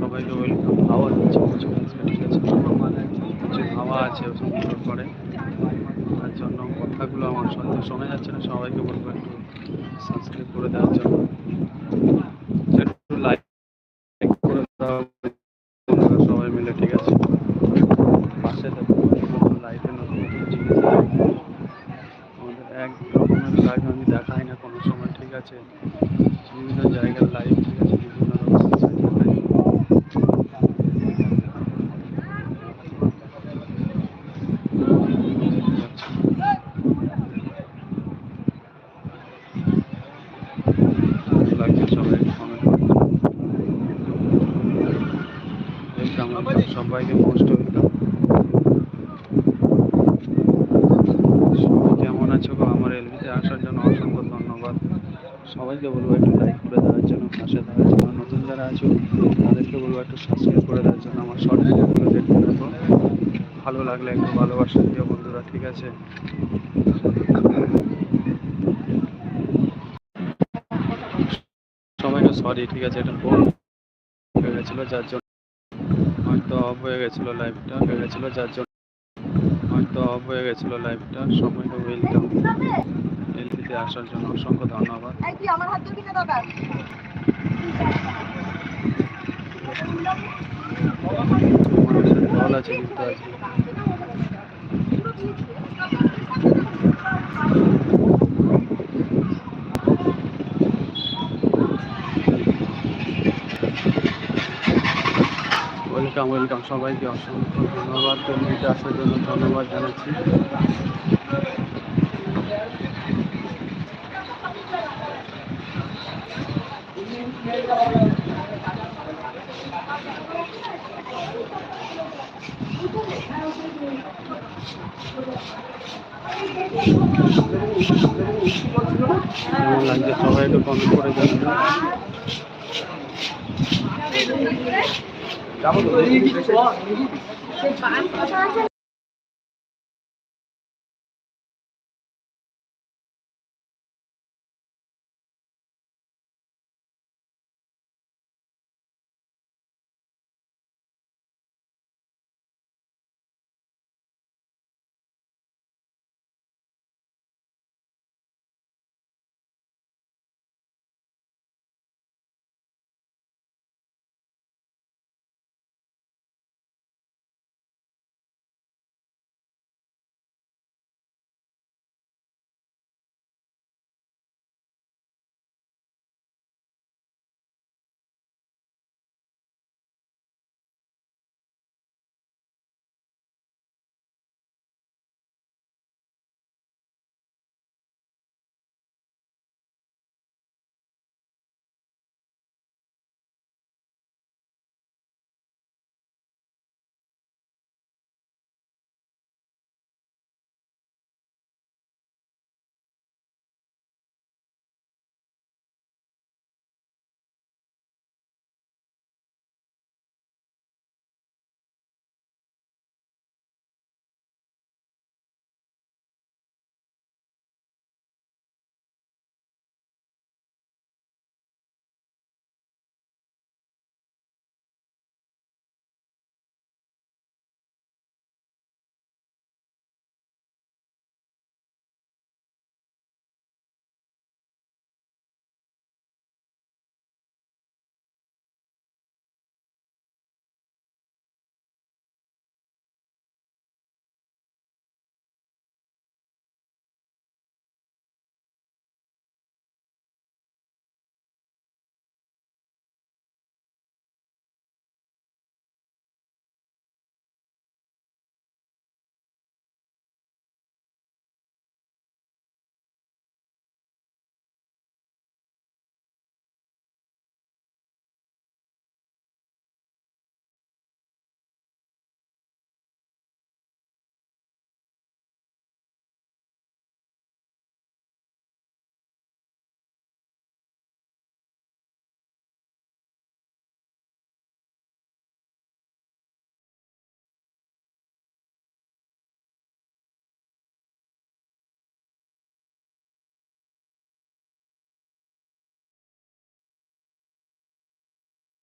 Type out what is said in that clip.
সবাইকে হাওয়া দিচ্ছে আজকে ঠিক প্রচুর হাওয়া আছে সুন্দর করে তার জন্য কথাগুলো আমার সত্যি শোনা যাচ্ছে না সবাইকে বলব একটু সাবস্ক্রাইব করে দেওয়ার জন্য একটু সবাই মিলে ঠিক আছে পাশে লাইফে নতুন আমাদের এক রকমের লাইফ আমি ঠিক আছে। বিভিন্ন জায়গার লাইভ ঠিক আছে বিভিন্ন রকমের জায়গার লাইভ সবাইকে মোস্ট ওয়েলকাম সবাই কেমন আছো গো আমার এলবিতে আসার জন্য অসংখ্য ধন্যবাদ সবাইকে বলব একটু লাইক করে দেওয়ার জন্য, পাশে থাকার জন্য নতুন যারা আছো, তাদেরকে বলব একটু সাবস্ক্রাইব করে দেওয়ার জন্য। আমার শর্ট ভিডিওগুলো দেখতে থাকো। ভালো লাগলে একটু ভালোবাসা দিও বন্ধুরা, ঠিক আছে? সবাইকে সরি ঠিক আছে, এটা ফোন হয়ে গেছিল, যার জন্য হয়তো অফ হয়ে গেছিল লাইভটা হয়ে গেছিল, যার জন্য হয়তো অফ হয়ে গেছিল লাইভটা সবাইকে ওয়েলকাম এলপিতে আসার জন্য অসংখ্য ধন্যবাদ। মানুষের দল আছে কিন্তু ওয়েলকাম ওয়েলকাম সবাইকে অসংখ্য ধন্যবাদ। এলপিতে আসার জন্য ধন্যবাদ জানাচ্ছি। কেমন লাগছে সবাই একটু কমেন্ট করে জানাবেন